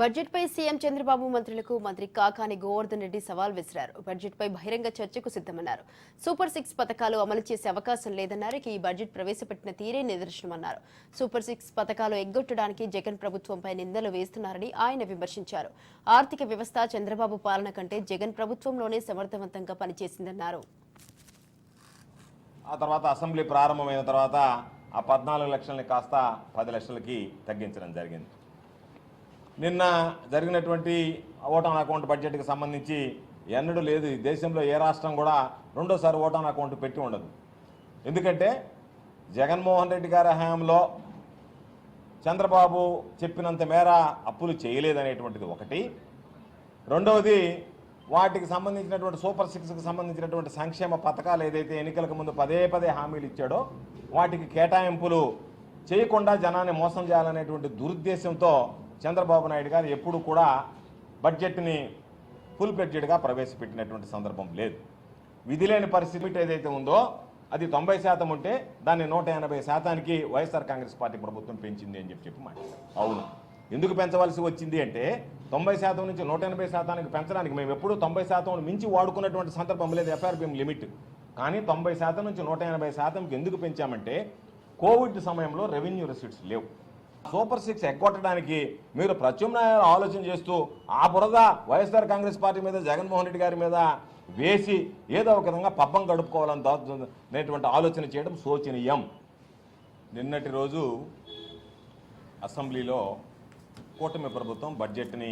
Budget పై CM Chandrababu మంత్రులకు మంత్రి కాకాని గోవర్ధన్ రెడ్డి సవాల్ విసిరారు. బడ్జెట్ పై బహిరంగ చర్చకు సిద్దమన్నారు సూపర్ సిక్స్ పథకాలు అమలు చేసే అవకాశం లేదన్నారు. ఈ బడ్జెట్ ప్రవేశపెట్టిన తీరే నిదర్శనమన్నారు. సూపర్ సిక్స్ పథకాలు ఎగ్గొట్టడానికి జగన్ ప్రభుత్వంపై నిందలు వేస్తున్నారని ఆయన విమర్శించారు. ఆర్థిక వ్యవస్థ చంద్రబాబు పాలన కంటే జగన్ ప్రభుత్వంలోనే సమర్థవంతంగా పనిచేసిందన్నారు. ఆ తర్వాత అసెంబ్లీ ప్రారంభమైన తర్వాత ఆ పద్నాలుగు లక్షలని కాస్త పది లక్షలకి తగ్గించడం జరిగింది. నిన్న జరిగినటువంటి ఓటాన్ అకౌంట్ బడ్జెట్కి సంబంధించి ఎన్నడూ లేదు. ఈ దేశంలో ఏ రాష్ట్రం కూడా రెండోసారి ఓటాన్ అకౌంట్ పెట్టి ఉండదు. ఎందుకంటే జగన్మోహన్ రెడ్డి గారి హయాంలో చంద్రబాబు చెప్పినంత మేర అప్పులు చేయలేదనేటువంటిది ఒకటి. రెండవది వాటికి సంబంధించినటువంటి సూపర్ సిక్స్కి సంబంధించినటువంటి సంక్షేమ పథకాలు ఏదైతే ఎన్నికలకు ముందు పదే పదే హామీలు ఇచ్చాడో వాటికి కేటాయింపులు చేయకుండా జనాన్ని మోసం చేయాలనేటువంటి దురుద్దేశంతో చంద్రబాబు నాయుడు గారు ఎప్పుడు కూడా బడ్జెట్ని ఫుల్ బడ్జెట్గా ప్రవేశపెట్టినటువంటి సందర్భం లేదు. విధి లేని పరిస్థితి ఏదైతే ఉందో అది తొంభై శాతం ఉంటే దాన్ని నూట ఎనభై శాతానికి వైఎస్ఆర్ కాంగ్రెస్ పార్టీ ప్రభుత్వం పెంచింది అని చెప్పి చెప్పి మాట్లాడారు. అవును. ఎందుకు పెంచవలసి వచ్చింది అంటే తొంభై శాతం నుంచి నూట ఎనభై శాతానికి పెంచడానికి మేము ఎప్పుడూ తొంభై శాతం మించి వాడుకున్నటువంటి సందర్భం లేదు ఎఫ్ఆర్బిఎం లిమిట్. కానీ తొంభై శాతం నుంచి నూట ఎనభై శాతంకి ఎందుకు పెంచామంటే కోవిడ్ సమయంలో రెవెన్యూ రిసీట్స్ లేవు. సూపర్ సిక్స్ ఎగ్గొట్టడానికి మీరు ప్రత్యామ్నాయాలు ఆలోచన చేస్తూ ఆ బురద వైఎస్ఆర్ కాంగ్రెస్ పార్టీ మీద జగన్మోహన్ రెడ్డి గారి మీద వేసి ఏదో ఒక విధంగా పబ్బం గడుపుకోవాలని దా- ఆలోచన చేయడం శోచనీయం. నిన్నటి రోజు అసెంబ్లీలో కూటమి ప్రభుత్వం బడ్జెట్ని